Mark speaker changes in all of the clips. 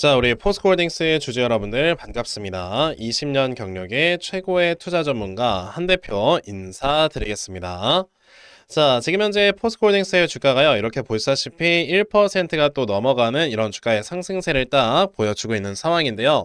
Speaker 1: 자, 우리 포스코홀딩스의 주주 여러분들 반갑습니다. 20년 경력의 최고의 투자 전문가 한 대표 인사드리겠습니다. 자, 지금 현재 포스코홀딩스의 주가가요. 이렇게 보시다시피 1%가 또 넘어가는 이런 주가의 상승세를 딱 보여주고 있는 상황인데요.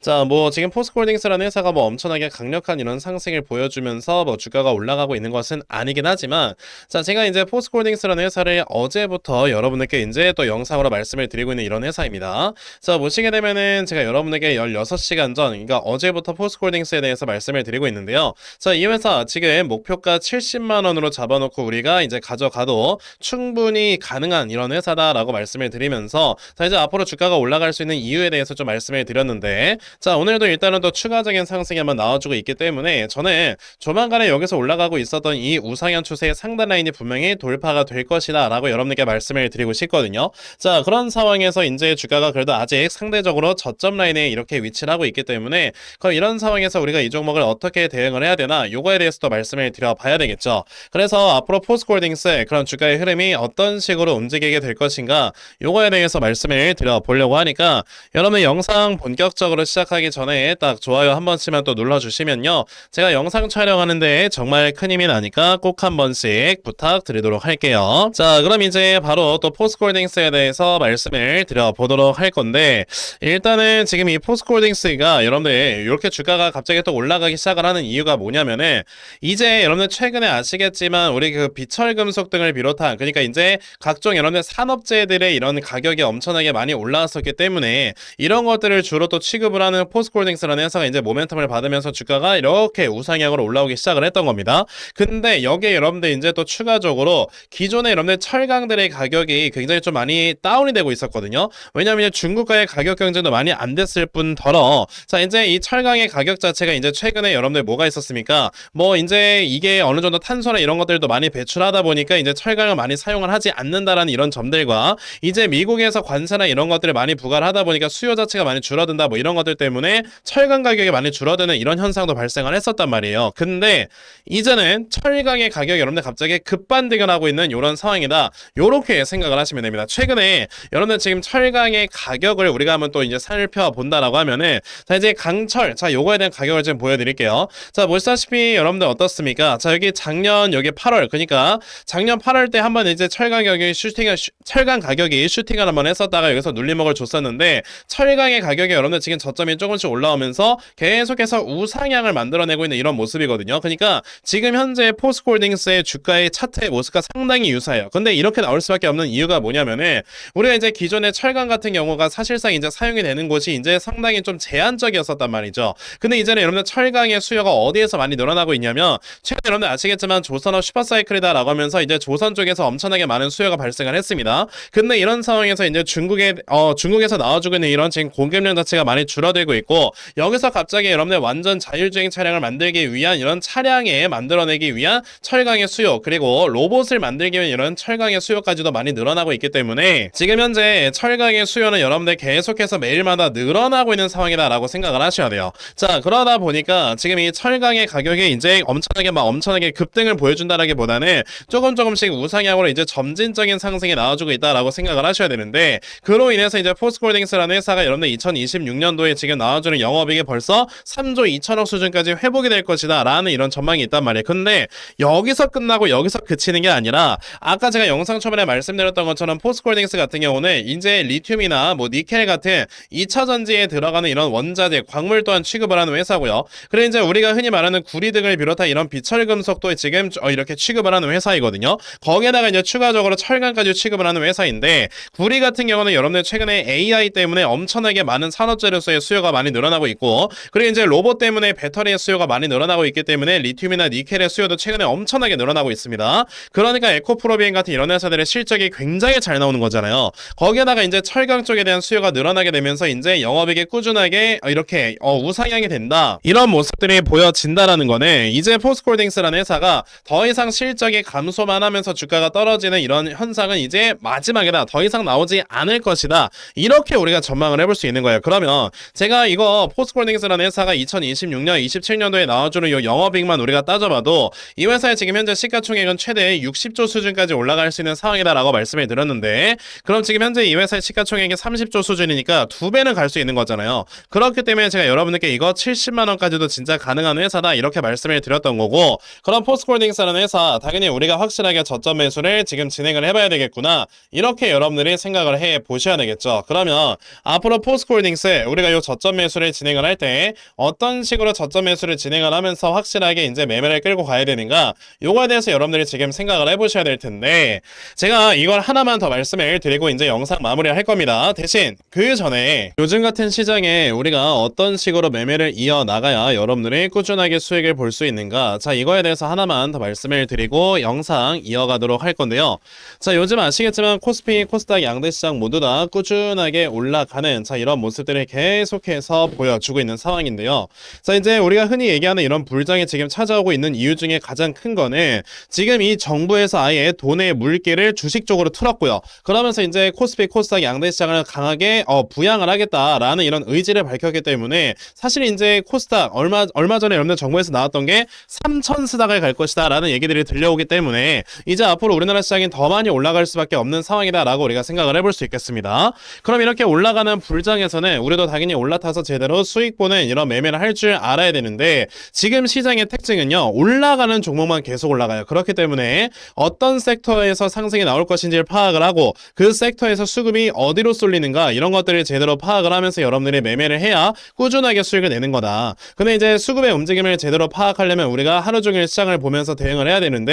Speaker 1: 자, 뭐 지금 포스코홀딩스라는 회사가 뭐 엄청나게 강력한 이런 상승을 보여주면서 뭐 주가가 올라가고 있는 것은 아니긴 하지만 자, 제가 이제 포스코홀딩스라는 회사를 어제부터 여러분들께 이제 또 영상으로 말씀을 드리고 있는 이런 회사입니다. 자, 보시게 되면은 제가 여러분에게 16시간 전, 그러니까 어제부터 포스코홀딩스에 대해서 말씀을 드리고 있는데요. 자, 이 회사 지금 목표가 70만 원으로 잡아놓고 우리가 이제 가져가도 충분히 가능한 이런 회사다라고 말씀을 드리면서 자, 이제 앞으로 주가가 올라갈 수 있는 이유에 대해서 좀 말씀을 드렸는데 자, 오늘도 일단은 또 추가적인 상승이 한번 나와주고 있기 때문에 저는 조만간에 여기서 올라가고 있었던 이 우상향 추세의 상단 라인이 분명히 돌파가 될 것이다 라고 여러분에게 말씀을 드리고 싶거든요. 자, 그런 상황에서 이제 주가가 그래도 아직 상대적으로 저점 라인에 이렇게 위치를 하고 있기 때문에 그럼 이런 상황에서 우리가 이 종목을 어떻게 대응을 해야 되나 요거에 대해서도 말씀을 드려봐야 되겠죠. 그래서 앞으로 포스코홀딩스의 그런 주가의 흐름이 어떤 식으로 움직이게 될 것인가 요거에 대해서 말씀을 드려보려고 하니까 여러분 영상 본격적으로 시작하기 전에 딱 좋아요 한 번씩만 또 눌러주시면요. 제가 영상 촬영하는데 정말 큰 힘이 나니까 꼭 한 번씩 부탁드리도록 할게요. 자, 그럼 이제 바로 또 포스코홀딩스에 대해서 말씀을 드려보도록 할 건데 일단은 지금 이 포스코홀딩스가 여러분들 이렇게 주가가 갑자기 또 올라가기 시작을 하는 이유가 뭐냐면은 이제 여러분들 최근에 아시겠지만 우리 그 비철 금속 등을 비롯한 그러니까 이제 각종 여러분들 산업재들의 이런 가격이 엄청나게 많이 올라왔었기 때문에 이런 것들을 주로 또 취급을 하는 포스코홀딩스라는 회사가 이제 모멘텀을 받으면서 주가가 이렇게 우상향으로 올라오기 시작을 했던 겁니다. 근데 여기에 여러분들 이제 또 추가적으로 기존의 여러분들 철강들의 가격이 굉장히 좀 많이 다운이 되고 있었거든요. 왜냐하면 중국과의 가격 경쟁도 많이 안 됐을 뿐더러 자 이제 이 철강의 가격 자체가 이제 최근에 여러분들 뭐가 있었습니까? 뭐 이제 이게 어느 정도 탄소나 이런 것들도 많이 배출하다 보니까 이제 철강을 많이 사용을 하지 않는다라는 이런 점들과 이제 미국에서 관세나 이런 것들을 많이 부과를 하다 보니까 수요 자체가 많이 줄어든다 뭐 이런 것들 때문에 철강 가격이 많이 줄어드는 이런 현상도 발생을 했었단 말이에요. 근데 이제는 철강의 가격이 여러분들 갑자기 급반등을 하고 있는 이런 상황이다. 요렇게 생각을 하시면 됩니다. 최근에 여러분들 지금 철강의 가격을 우리가 한번 또 이제 살펴본다라고 하면은 자 이제 강철 자 요거에 대한 가격을 좀 보여드릴게요. 자 보시다시피 여러분들 어떻습니까? 자 여기 작년 여기 8월 그러니까 작년 8월 때 한번 이제 철강 가격이 슈팅을 슈- 철강 가격이 슈팅을 한번 했었다가 여기서 눌림목을 줬었는데 철강의 가격이 여러분들 지금 저점이 조금씩 올라오면서 계속해서 우상향을 만들어내고 있는 이런 모습이거든요. 그러니까 지금 현재 포스코홀딩스의 주가의 차트의 모습과 상당히 유사해요. 근데 이렇게 나올 수밖에 없는 이유가 뭐냐면은 우리가 이제 기존의 철강 같은 경우가 사실상 이제 사용이 되는 곳이 이제 상당히 좀 제한적이었었단 말이죠. 근데 이제는 여러분들 철강의 수요가 어디에서 많이 늘어나고 있냐면 최근 여러분들 아시겠지만 조선업 슈퍼사이 클이다라고 하면서 이제 조선 쪽에서 엄청나게 많은 수요가 발생을 했습니다. 근데 이런 상황에서 이제 중국에 어 중국에서 나와주고 있는 이런 지금 공급량 자체가 많이 줄어들고 있고 여기서 갑자기 여러분들 완전 자율주행 차량을 만들기 위한 이런 차량에 만들어내기 위한 철강의 수요 그리고 로봇을 만들기 위한 이런 철강의 수요까지도 많이 늘어나고 있기 때문에 지금 현재 철강의 수요는 여러분들 계속해서 매일마다 늘어나고 있는 상황이다라고 생각을 하셔야 돼요. 자 그러다 보니까 지금 이 철강의 가격이 이제 엄청나게 막 엄청나게 급등을 보여준다라기보다 는 조금 조금씩 우상향으로 이제 점진적인 상승이 나와주고 있다라고 생각을 하셔야 되는데 그로 인해서 이제 포스코홀딩스라는 회사가 여러분들 2026년도에 지금 나와주는 영업이익이 벌써 3조 2천억 수준까지 회복이 될 것이다라는 이런 전망이 있단 말이에요. 근데 여기서 끝나고 여기서 그치는 게 아니라 아까 제가 영상 초반에 말씀드렸던 것처럼 포스코홀딩스 같은 경우는 이제 리튬이나 뭐 니켈 같은 2차 전지에 들어가는 이런 원자재, 광물 또한 취급을 하는 회사고요. 그리고 이제 우리가 흔히 말하는 구리 등을 비롯한 이런 비철 금속도 지금 어, 이렇게 취급 을 하는 회사이거든요. 거기에다가 이제 추가적으로 철강까지 취급을 하는 회사인데 구리 같은 경우는 여러분들 최근에 AI 때문에 엄청나게 많은 산업재료소의 수요가 많이 늘어나고 있고 그리고 이제 로봇 때문에 배터리의 수요가 많이 늘어나고 있기 때문에 리튬이나 니켈의 수요도 최근에 엄청나게 늘어나고 있습니다. 그러니까 에코프로비엔 같은 이런 회사들의 실적이 굉장히 잘 나오는 거잖아요. 거기에다가 이제 철강 쪽에 대한 수요가 늘어나게 되면서 이제 영업이익이 꾸준하게 이렇게 어, 우상향이 된다. 이런 모습들이 보여진다라는 거는 이제 포스코홀딩스라는 회사가 더 이상 실적 실적이 감소만 하면서 주가가 떨어지는 이런 현상은 이제 마지막이다. 더 이상 나오지 않을 것이다. 이렇게 우리가 전망을 해볼 수 있는 거예요. 그러면 제가 이거 포스콜딩스라는 회사가 2026년, 27년도에 나와주는 이 영업이익만 우리가 따져봐도 이 회사의 지금 현재 시가총액은 최대 60조 수준까지 올라갈 수 있는 상황이다라고 말씀을 드렸는데 그럼 지금 현재 이 회사의 시가총액이 30조 수준이니까 두 배는 갈 수 있는 거잖아요. 그렇기 때문에 제가 여러분들께 이거 70만 원까지도 진짜 가능한 회사다 이렇게 말씀을 드렸던 거고 그럼 포스콜딩스라는 회사 당연히 우리가 확실하게 저점 매수를 지금 진행을 해봐야 되겠구나 이렇게 여러분들이 생각을 해 보셔야 되겠죠. 그러면 앞으로 포스콜딩스 우리가 요 저점 매수를 진행을 할 때 어떤 식으로 저점 매수를 진행을 하면서 확실하게 이제 매매를 끌고 가야 되는가 요거에 대해서 여러분들이 지금 생각을 해보셔야 될 텐데 제가 이걸 하나만 더 말씀을 드리고 이제 영상 마무리할 겁니다. 대신 그 전에 요즘 같은 시장에 우리가 어떤 식으로 매매를 이어 나가야 여러분들이 꾸준하게 수익을 볼 수 있는가 자 이거에 대해서 하나만 더 말씀을 드리고 영상 이어가도록 할 건데요. 자 요즘 아시겠지만 코스피, 코스닥 양대 시장 모두 다 꾸준하게 올라가는 자 이런 모습들을 계속해서 보여주고 있는 상황인데요. 자 이제 우리가 흔히 얘기하는 이런 불장이 지금 찾아오고 있는 이유 중에 가장 큰 거는 지금 이 정부에서 아예 돈의 물기를 주식 쪽으로 틀었고요. 그러면서 이제 코스피, 코스닥 양대 시장을 강하게 어, 부양을 하겠다라는 이런 의지를 밝혔기 때문에 사실 이제 코스닥 얼마 얼마 전에 여러분들 정부에서 나왔던 게 3천 스닥을 갈 것이다라는 얘기들이 들 려오기 때문에 이제 앞으로 우리나라 시장이 더 많이 올라갈 수밖에 없는 상황이다라고 우리가 생각을 해볼 수 있겠습니다. 그럼 이렇게 올라가는 불장에서는 우리도 당연히 올라타서 제대로 수익 보는 이런 매매를 할 줄 알아야 되는데 지금 시장의 특징은요 올라가는 종목만 계속 올라가요. 그렇기 때문에 어떤 섹터에서 상승이 나올 것인지를 파악을 하고 그 섹터에서 수급이 어디로 쏠리는가 이런 것들을 제대로 파악을 하면서 여러분들이 매매를 해야 꾸준하게 수익을 내는 거다. 근데 이제 수급의 움직임을 제대로 파악하려면 우리가 하루 종일 시장을 보면서 대응을 해야 되는데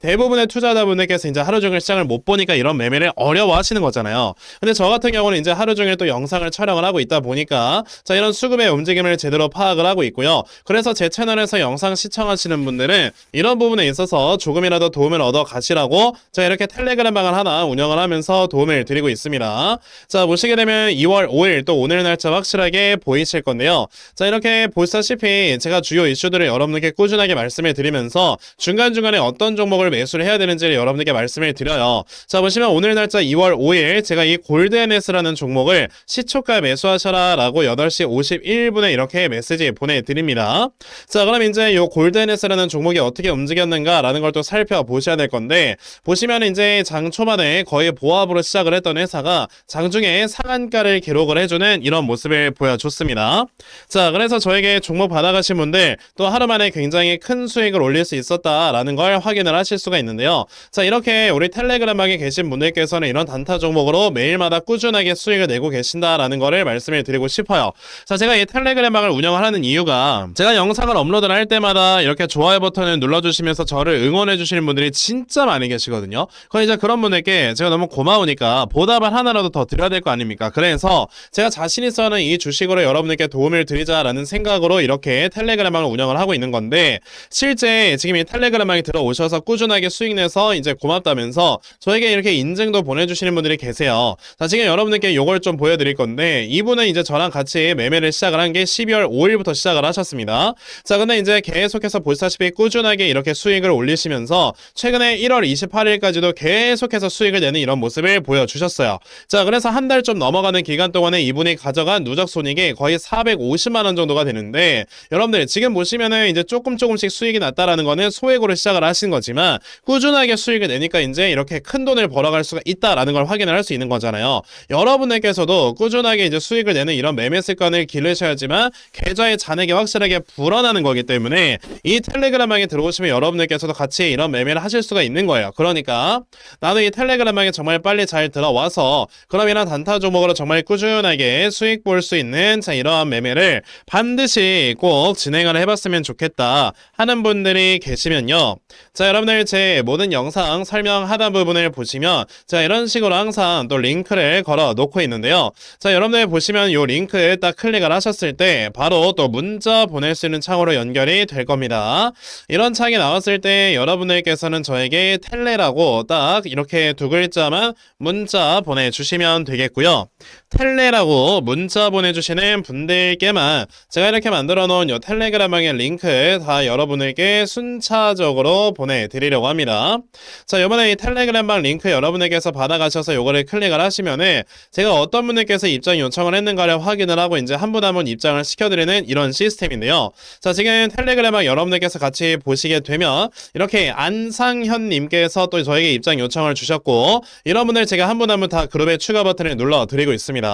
Speaker 1: 대부분의 투자자분들께서 이제 하루 종일 시장을 못 보니까 이런 매매를 어려워하시는 거잖아요. 근데 저 같은 경우는 이제 하루 종일 또 영상을 촬영을 하고 있다 보니까 자 이런 수급의 움직임을 제대로 파악을 하고 있고요. 그래서 제 채널에서 영상 시청하시는 분들은 이런 부분에 있어서 조금이라도 도움을 얻어 가시라고 자 이렇게 텔레그램 방을 하나 운영을 하면서 도움을 드리고 있습니다. 자 보시게 되면 2월 5일 또 오늘 날짜 확실하게 보이실 건데요. 자 이렇게 보시다시피 제가 주요 이슈들을 여러분들께 꾸준하게 말씀을 드리면서 중간중간에 어떤 종목을 매수를 해야 되는지를 여러분들께 말씀을 드려요. 자 보시면 오늘 날짜 2월 5일 제가 이 골드NS라는 종목을 시초가 매수하셔라 라고 8시 51분에 이렇게 메시지 보내드립니다. 자 그럼 이제 이 골드NS라는 종목이 어떻게 움직였는가 라는 걸 또 살펴보셔야 될 건데 보시면 이제 장 초반에 거의 보합으로 시작을 했던 회사가 장중에 상한가를 기록을 해주는 이런 모습을 보여줬습니다. 자 그래서 저에게 종목 받아가신 분들 또 하루 만에 굉장히 큰 수익을 올릴 수 있었다라는 걸 확인을 하실 수가 있는데요. 자 이렇게 우리 텔레그램방에 계신 분들께서는 이런 단타 종목으로 매일마다 꾸준하게 수익을 내고 계신다라는 거를 말씀을 드리고 싶어요. 자 제가 이 텔레그램방을 운영하는 이유가 제가 영상을 업로드를 할 때마다 이렇게 좋아요 버튼을 눌러주시면서 저를 응원해 주시는 분들이 진짜 많이 계시거든요. 그럼 이제 그런 분들께 제가 너무 고마우니까 보답을 하나라도 더 드려야 될 거 아닙니까? 그래서 제가 자신 있어 하는 이 주식으로 여러분들께 도움을 드리자라는 생각으로 이렇게 텔레그램방을 운영을 하고 있는 건데 실제 지금 이 텔레그램방에 들어오 셔서 꾸준하게 수익 내서 이제 고맙다면서 저에게 이렇게 인증도 보내주시는 분들이 계세요. 자 지금 여러분들께 요걸 좀 보여드릴 건데 이분은 이제 저랑 같이 매매를 시작을 한 게 12월 5일부터 시작을 하셨습니다. 자 근데 이제 계속해서 보시다시피 꾸준하게 이렇게 수익을 올리시면서 최근에 1월 28일까지도 계속해서 수익을 내는 이런 모습을 보여주셨어요. 자 그래서 한 달 좀 넘어가는 기간 동안에 이분이 가져간 누적 손익이 거의 450만 원 정도가 되는데 여러분들 지금 보시면은 이제 조금 조금씩 수익이 났다라는 거는 소액으로 시작을 하신 거지만 꾸준하게 수익을 내니까 이제 이렇게 큰 돈을 벌어갈 수가 있다라는 걸 확인을 할 수 있는 거잖아요. 여러분들께서도 꾸준하게 이제 수익을 내는 이런 매매 습관을 기르셔야지만 계좌의 잔액이 확실하게 불어나는 거기 때문에 이 텔레그램방에 들어오시면 여러분들께서도 같이 이런 매매를 하실 수가 있는 거예요. 그러니까 나는 이 텔레그램방에 정말 빨리 잘 들어와서 그럼 이런 단타 종목으로 정말 꾸준하게 수익 볼 수 있는 자 이러한 매매를 반드시 꼭 진행을 해봤으면 좋겠다 하는 분들이 계시면요. 자 여러분들 제 모든 영상 설명 하단 부분을 보시면 자 이런 식으로 항상 또 링크를 걸어 놓고 있는데요. 자 여러분들 보시면 이 링크에 딱 클릭을 하셨을 때 바로 또 문자 보낼 수 있는 창으로 연결이 될 겁니다. 이런 창이 나왔을 때 여러분들께서는 저에게 텔레라고 딱 이렇게 두 글자만 문자 보내주시면 되겠고요. 텔레라고 문자 보내주시는 분들께만 제가 이렇게 만들어 놓은 요 텔레그램방의 링크 다 여러분에게 순차적으로 보내드리려고 합니다. 자, 이번에 이 텔레그램방 링크 여러분에게서 받아가셔서 요거를 클릭을 하시면은 제가 어떤 분들께서 입장 요청을 했는가를 확인을 하고 이제 한 분 한 분 입장을 시켜드리는 이런 시스템인데요. 자, 지금 텔레그램방 여러분들께서 같이 보시게 되면 이렇게 안상현님께서 또 저에게 입장 요청을 주셨고 이런 분들 제가 한 분 한 분 다 그룹에 추가 버튼을 눌러 드리고 있습니다.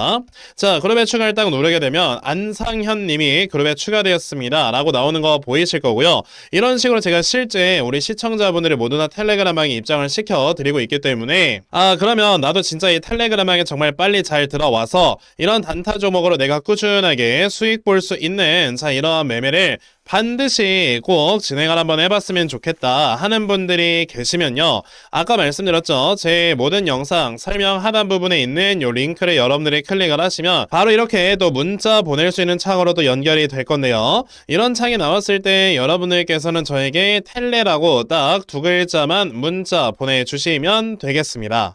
Speaker 1: 자, 그룹에 추가를 딱 누르게 되면 안상현 님이 그룹에 추가되었습니다. 라고 나오는 거 보이실 거고요. 이런 식으로 제가 실제 우리 시청자분들을 모두 다 텔레그램방에 입장을 시켜 드리고 있기 때문에 아 그러면 나도 진짜 이 텔레그램방에 정말 빨리 잘 들어와서 이런 단타 종목으로 내가 꾸준하게 수익 볼 수 있는 자 이러한 매매를 반드시 꼭 진행을 한번 해봤으면 좋겠다 하는 분들이 계시면요. 아까 말씀드렸죠. 제 모든 영상 설명 하단 부분에 있는 요 링크를 여러분들이 클릭을 하시면 바로 이렇게 또 문자 보낼 수 있는 창으로 도 연결이 될 건데요. 이런 창이 나왔을 때 여러분들께서는 저에게 텔레라고 딱 두 글자만 문자 보내주시면 되겠습니다.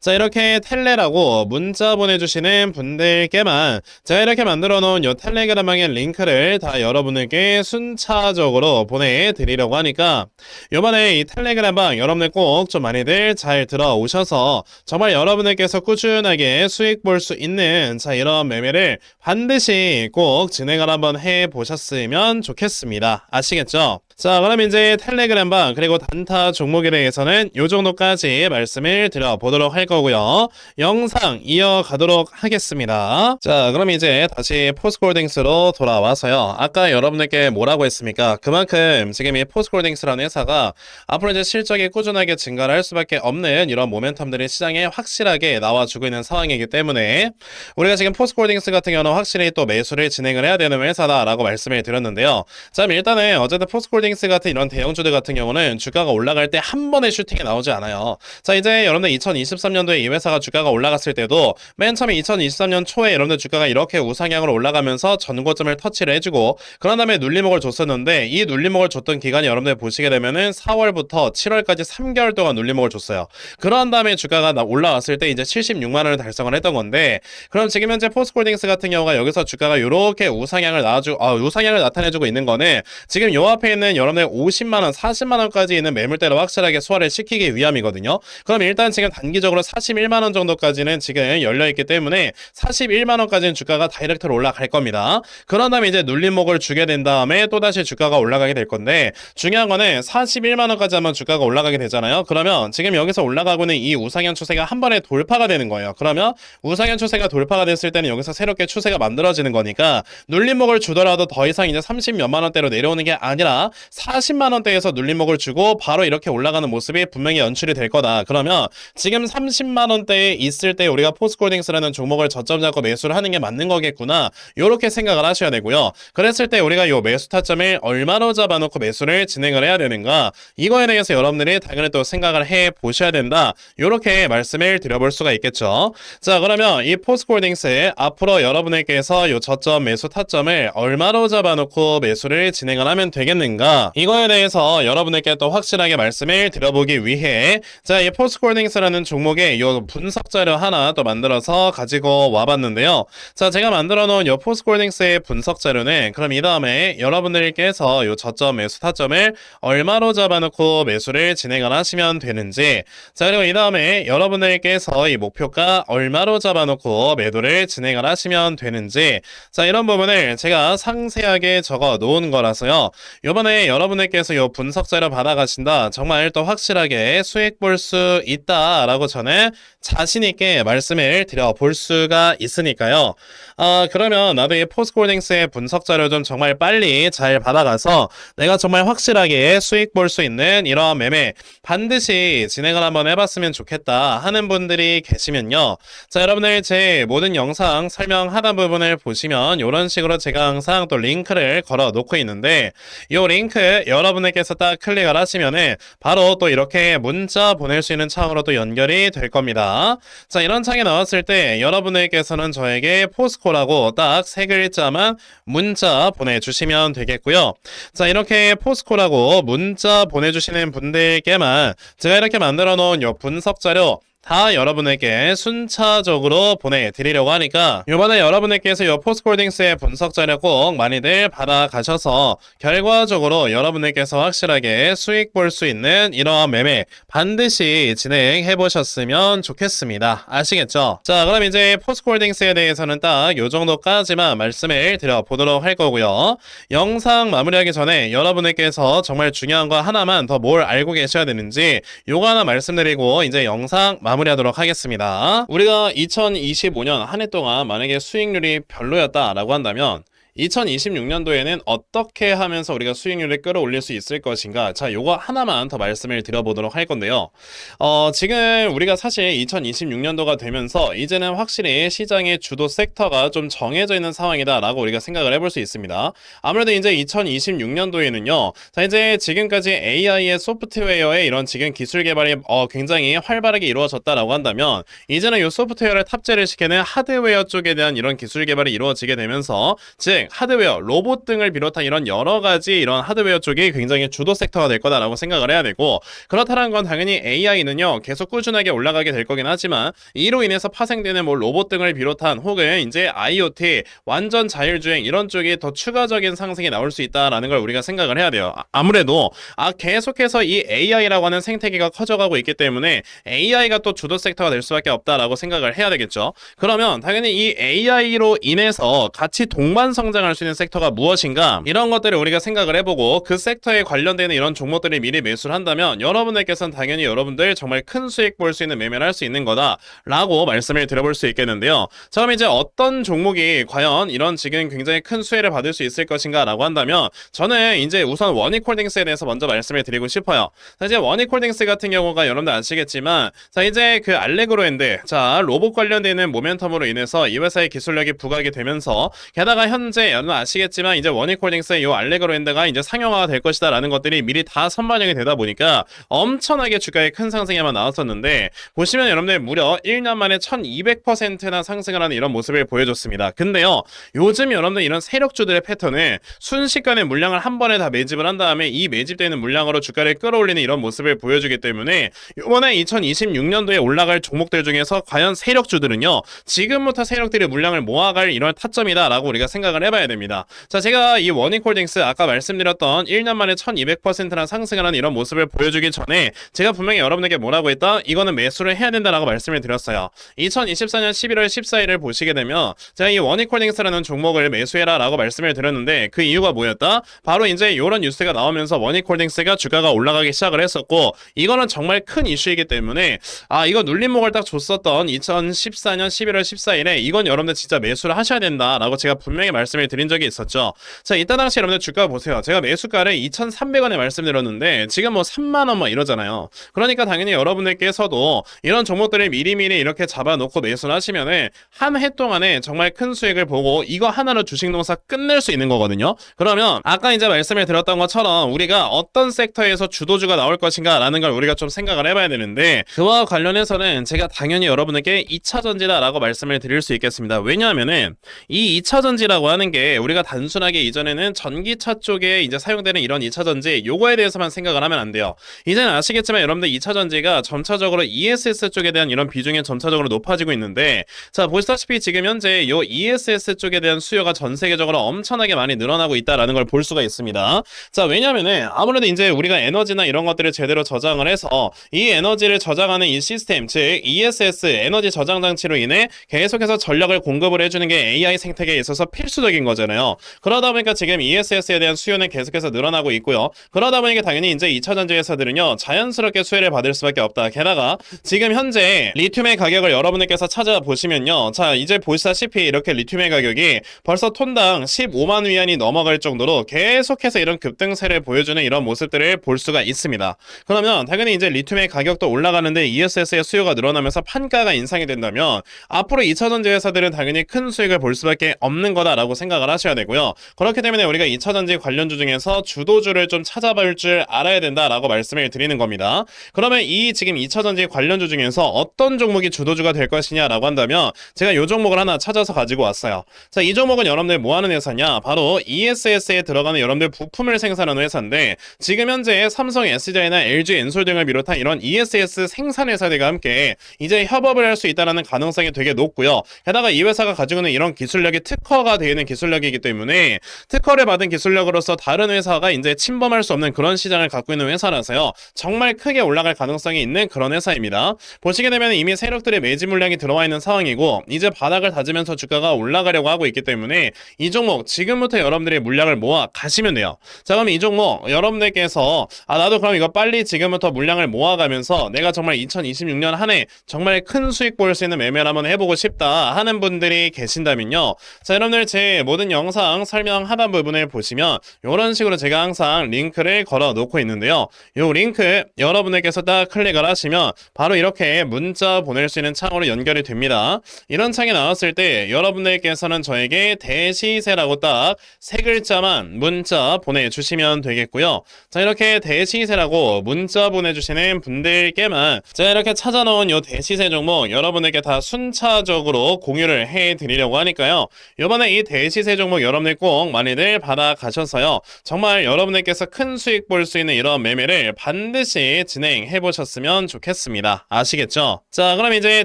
Speaker 1: 자 이렇게 텔레라고 문자 보내주시는 분들께만 제가 이렇게 만들어 놓은 요 텔레그램방의 링크를 다 여러분에게 순차적으로 보내드리려고 하니까 요번에 이 텔레그램방 여러분들 꼭 좀 많이들 잘 들어오셔서 정말 여러분들께서 꾸준하게 수익 볼 수 있는 자 이런 매매를 반드시 꼭 진행을 한번 해 보셨으면 좋겠습니다 아시겠죠? 자 그럼 이제 텔레그램방 그리고 단타 종목에 대해서는 요 정도까지 말씀을 드려보도록 할 거고요. 영상 이어가도록 하겠습니다. 자 그럼 이제 다시 포스콜딩스로 돌아와서요. 아까 여러분들께 뭐라고 했습니까? 그만큼 지금 이 포스콜딩스라는 회사가 앞으로 이제 실적이 꾸준하게 증가를 할 수밖에 없는 이런 모멘텀들이 시장에 확실하게 나와주고 있는 상황이기 때문에 우리가 지금 포스콜딩스 같은 경우는 확실히 또 매수를 진행을 해야 되는 회사다라고 말씀을 드렸는데요. 자 일단은 어쨌든 포스콜딩 홀딩스 같은 이런 대형주들 같은 경우는 주가가 올라갈 때 한 번의 슈팅이 나오지 않아요. 자, 이제 여러분들 2023년도에 이 회사가 주가가 올라갔을 때도 맨 처음에 2023년 초에 여러분들 주가가 이렇게 우상향으로 올라가면서 전고점을 터치를 해주고 그런 다음에 눌림목을 줬었는데 이 눌림목을 줬던 기간이 여러분들 보시게 되면은 4월부터 7월까지 3개월 동안 눌림목을 줬어요. 그런 다음에 주가가 올라왔을 때 이제 76만 원을 달성을 했던 건데 그럼 지금 현재 포스콜딩스 같은 경우가 여기서 주가가 이렇게 우상향을 나와주 아, 우상향을 나타내주고 있는 거는 지금 요 앞에 있는 여러분의 50만 원, 40만 원까지 있는 매물대를 확실하게 소화를 시키기 위함이거든요. 그럼 일단 지금 단기적으로 41만 원 정도까지는 지금 열려 있기 때문에 41만 원까지는 주가가 다이렉트로 올라갈 겁니다. 그런 다음에 이제 눌림목을 주게 된 다음에 또 다시 주가가 올라가게 될 건데 중요한 거는 41만 원까지 하면 주가가 올라가게 되잖아요. 그러면 지금 여기서 올라가고 있는 이 우상향 추세가 한 번에 돌파가 되는 거예요. 그러면 우상향 추세가 돌파가 됐을 때는 여기서 새롭게 추세가 만들어지는 거니까 눌림목을 주더라도 더 이상 이제 30 몇만 원대로 내려오는 게 아니라 40만 원대에서 눌림목을 주고 바로 이렇게 올라가는 모습이 분명히 연출이 될 거다. 그러면 지금 30만 원대에 있을 때 우리가 포스콜딩스라는 종목을 저점 잡고 매수를 하는 게 맞는 거겠구나. 이렇게 생각을 하셔야 되고요. 그랬을 때 우리가 이 매수 타점을 얼마로 잡아놓고 매수를 진행을 해야 되는가? 이거에 대해서 여러분들이 당연히 또 생각을 해 보셔야 된다. 이렇게 말씀을 드려볼 수가 있겠죠. 자, 그러면 이 포스콜딩스 앞으로 여러분에게서 이 저점 매수 타점을 얼마로 잡아놓고 매수를 진행을 하면 되겠는가? 이거에 대해서 여러분에게 또 확실하게 말씀을 드려보기 위해 자, 이 포스콜딩스라는 종목 의이 분석 자료 하나 또 만들어서 가지고 와봤는데요. 자, 제가 만들어 놓은 이 포스콜딩스의 분석 자료는 그럼 이 다음에 여러분들께서 이 저점 매수 타점을 얼마로 잡아놓고 매수를 진행을 하시면 되는지 자, 그리고 이 다음에 여러분들께서 이 목표가 얼마로 잡아놓고 매도를 진행을 하시면 되는지 자, 이런 부분을 제가 상세하게 적어 놓은 거라서요. 요번에 여러분들께서 이 분석 자료 받아가신다. 정말 또 확실하게 수익 볼 수 있다라고 저는 자신있게 말씀을 드려볼 수가 있으니까요. 아, 그러면 나도 이 포스콜딩스의 분석 자료 좀 정말 빨리 잘 받아가서 내가 정말 확실하게 수익 볼 수 있는 이러한 매매 반드시 진행을 한번 해봤으면 좋겠다 하는 분들이 계시면요. 자, 여러분들 제 모든 영상 설명 하단 부분을 보시면 이런 식으로 제가 항상 또 링크를 걸어 놓고 있는데 이 링크 여러분들께서 딱 클릭을 하시면은 바로 또 이렇게 문자 보낼 수 있는 창으로 또 연결이 될 겁니다. 자, 이런 창이 나왔을 때 여러분들께서는 저에게 포스코라고 딱 세 글자만 문자 보내주시면 되겠고요. 자, 이렇게 포스코라고 문자 보내주시는 분들께만 제가 이렇게 만들어 놓은 요 분석 자료 다 여러분에게 순차적으로 보내드리려고 하니까 이번에 여러분들께서 이 포스콜딩스의 분석 자료 꼭 많이들 받아가셔서 결과적으로 여러분들께서 확실하게 수익 볼 수 있는 이러한 매매 반드시 진행해 보셨으면 좋겠습니다. 아시겠죠? 자, 그럼 이제 포스콜딩스에 대해서는 딱요 정도까지만 말씀을 드려보도록 할 거고요. 영상 마무리하기 전에 여러분들께서 정말 중요한 거 하나만 더 뭘 알고 계셔야 되는지 요거 하나 말씀드리고 이제 영상 마무리 하도록 하겠습니다. 우리가 2025년 한 해 동안 만약에 수익률이 별로였다라고 한다면 2026년도에는 어떻게 하면서 우리가 수익률을 끌어올릴 수 있을 것인가? 자, 요거 하나만 더 말씀을 드려보도록 할 건데요. 어, 지금 우리가 사실 2026년도가 되면서 이제는 확실히 시장의 주도 섹터가 좀 정해져 있는 상황이다 라고 우리가 생각을 해볼 수 있습니다. 아무래도 이제 2026년도에는요, 자, 이제 지금까지 AI의 소프트웨어의 이런 지금 기술 개발이 어, 굉장히 활발하게 이루어졌다라고 한다면, 이제는 이 소프트웨어를 탑재를 시키는 하드웨어 쪽에 대한 이런 기술 개발이 이루어지게 되면서, 즉, 하드웨어, 로봇 등을 비롯한 이런 여러 가지 이런 하드웨어 쪽이 굉장히 주도 섹터가 될 거다라고 생각을 해야 되고 그렇다는 건 당연히 AI는요 계속 꾸준하게 올라가게 될 거긴 하지만 이로 인해서 파생되는 뭐 로봇 등을 비롯한 혹은 이제 IoT 완전 자율주행 이런 쪽이 더 추가적인 상승이 나올 수 있다라는 걸 우리가 생각을 해야 돼요. 아- 아무래도 아 계속해서 이 AI라고 하는 생태계가 커져가고 있기 때문에 AI가 또 주도 섹터가 될 수밖에 없다라고 생각을 해야 되겠죠. 그러면 당연히 이 AI로 인해서 같이 동반 성 장할 수 있는 섹터가 무엇인가 이런 것들을 우리가 생각을 해보고 그 섹터에 관련되는 이런 종목들을 미리 매수를 한다면 여러분들께서는 당연히 여러분들 정말 큰 수익 볼 수 있는 매매를 할 수 있는 거다라고 말씀을 드려볼 수 있겠는데요. 자 그럼 이제 어떤 종목이 과연 이런 지금 굉장히 큰 수혜를 받을 수 있을 것인가라고 한다면 저는 이제 우선 원익홀딩스에 대해서 먼저 말씀을 드리고 싶어요. 자 이제 원익홀딩스 같은 경우가 여러분들 아시겠지만 자 이제 그 알레그로엔드 자 로봇 관련되는 모멘텀으로 인해서 이 회사의 기술력이 부각이 되면서 게다가 현재 여러분 아시겠지만 이제 원익홀딩스의 이 알레그로엔드가 이제 상용화가 될 것이다 라는 것들이 미리 다 선반영이 되다 보니까 엄청나게 주가에 큰 아마 나왔었는데 보시면 여러분들 무려 1년 만에 1200%나 상승을 하는 이런 모습을 보여줬습니다. 근데요 요즘 여러분들 이런 세력주들의 패턴은 순식간에 물량을 한 번에 다 매집을 한 다음에 이 매집되는 물량으로 주가를 끌어올리는 이런 모습을 보여주기 때문에 이번에 2026년도에 올라갈 종목들 중에서 과연 세력주들은요 지금부터 세력들이 물량을 모아갈 이런 타점이다라고 우리가 생각을 해 봐야 됩니다. 자 제가 이 워닝콜딩스 아까 말씀드렸던 1년 만에 1200%나 상승을 하는 이런 모습을 보여주기 전에 제가 분명히 여러분에게 뭐라고 했다? 이거는 매수를 해야 된다라고 말씀을 드렸어요. 2024년 11월 14일을 보시게 되면 제가 이 워닝콜딩스라는 종목을 매수해라 라고 말씀을 드렸는데 그 이유가 뭐였다? 바로 이제 이런 뉴스가 나오면서 워닝콜딩스가 주가가 올라가기 시작을 했었고 이거는 정말 큰 이슈이기 때문에 아 이거 눌림목을 딱 줬었던 2014년 11월 14일에 이건 여러분들 진짜 매수를 하셔야 된다라고 제가 분명히 말씀 을 드린 적이 있었죠. 자 이때 당시 여러분들 주가 보세요. 제가 매수가를 2,300원에 말씀드렸는데 지금 뭐 3만 원막 이러잖아요. 그러니까 당연히 여러분들께서도 이런 종목들을 미리미리 이렇게 잡아놓고 매수를 하시면은 한 해 동안에 정말 큰 수익을 보고 이거 하나로 주식 농사 끝낼 수 있는 거거든요. 그러면 아까 이제 말씀을 드렸던 것처럼 우리가 어떤 섹터에서 주도주가 나올 것인가라는 걸 우리가 좀 생각을 해봐야 되는데 그와 관련해서는 제가 당연히 여러분에게 2차 전지다라고 말씀을 드릴 수 있겠습니다. 왜냐하면은 이 2차 전지라고 하는 게 우리가 단순하게 이전에는 전기차 쪽에 이제 사용되는 이런 2차 전지 요거에 대해서만 생각을 하면 안 돼요. 이제는 아시겠지만 여러분들 2차 전지가 점차적으로 ESS 쪽에 대한 이런 비중이 점차적으로 높아지고 있는데 자 보시다시피 지금 현재 요 ESS 쪽에 대한 수요가 전 세계적으로 엄청나게 많이 늘어나고 있다라는 걸 볼 수가 있습니다. 자 왜냐면은 아무래도 이제 우리가 에너지나 이런 것들을 제대로 저장을 해서 이 에너지를 저장하는 이 시스템 즉 ESS 에너지 저장 장치로 인해 계속해서 전력을 공급을 해주는 게 AI 생태계에 있어서 필수적인 거잖아요. 그러다 보니까 지금 ESS에 대한 수요는 계속해서 늘어나고 있고요. 그러다 보니까 당연히 이제 2차 전지 회사들은요 자연스럽게 수혜를 받을 수밖에 없다. 게다가 지금 현재 리튬의 가격을 여러분들께서 찾아보시면요. 자 이제 보시다시피 이렇게 리튬의 가격이 벌써 톤당 15만 위안이 넘어갈 정도로 계속해서 이런 급등세를 보여주는 이런 모습들을 볼 수가 있습니다. 그러면 당연히 이제 리튬의 가격도 올라가는데 ESS의 수요가 늘어나면서 판가가 인상이 된다면 앞으로 2차 전지 회사들은 당연히 큰 수익을 볼 수밖에 없는 거다라고 생각. 생각을 하셔야 되고요. 그렇기 때문에 우리가 2차 전지 관련주 중에서 주도주를 좀 찾아볼 줄 알아야 된다라고 말씀을 드리는 겁니다. 그러면 이 지금 2차 전지 관련주 중에서 어떤 종목이 주도주가 될 것이냐라고 한다면 제가 이 종목을 하나 찾아서 가지고 왔어요. 자, 이 종목은 여러분들 뭐 하는 회사냐? 바로 ESS에 들어가는 여러분들 부품을 생산하는 회사인데 지금 현재 삼성 SDI나 LG 엔솔 등을 비롯한 이런 ESS 생산 회사들과 함께 이제 협업을 할 수 있다는 가능성이 되게 높고요. 게다가 이 회사가 가지고 있는 이런 기술력이 특허가 되어 있는 기술 력이기 때문에 특허를 받은 기술력으로서 다른 회사가 이제 침범할 수 없는 그런 시장을 갖고 있는 회사라서요. 정말 크게 올라갈 가능성이 있는 그런 회사입니다. 보시게 되면 이미 세력들의 매집 물량이 들어와 있는 상황이고 이제 바닥을 다지면서 주가가 올라가려고 하고 있기 때문에 이 종목 지금부터 여러분들이 물량을 모아 가시면 돼요. 자 그럼 이 종목 여러분들께서 아 나도 그럼 이거 빨리 지금부터 물량을 모아가면서 내가 정말 2026년 한 해 정말 큰 수익 볼 수 있는 매매를 한번 해보고 싶다 하는 분들이 계신다면요. 자 여러분들 제 모든 영상 설명 하단 부분을 보시면 이런 식으로 제가 항상 링크를 걸어 놓고 있는데요. 이 링크 여러분들께서 딱 클릭을 하시면 바로 이렇게 문자 보낼 수 있는 창으로 연결이 됩니다. 이런 창이 나왔을 때 여러분들께서는 저에게 대시세라고 딱 세 글자만 문자 보내주시면 되겠고요. 자 이렇게 대시세라고 문자 보내주시는 분들께만 제가 이렇게 찾아놓은 요 대시세 종목 여러분에게 다 순차적으로 공유를 해드리려고 하니까요. 이번에 이 대 시세 종목 여러분들 꼭 많이들 받아가셔서요. 정말 여러분들께서 큰 수익 볼 수 있는 이런 매매를 반드시 진행해 보셨으면 좋겠습니다. 아시겠죠? 자 그럼 이제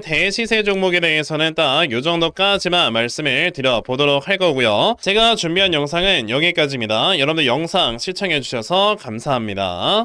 Speaker 1: 대시세 종목에 대해서는 딱 요 정도까지만 말씀을 드려보도록 할 거고요. 제가 준비한 영상은 여기까지입니다. 여러분들 영상 시청해 주셔서 감사합니다.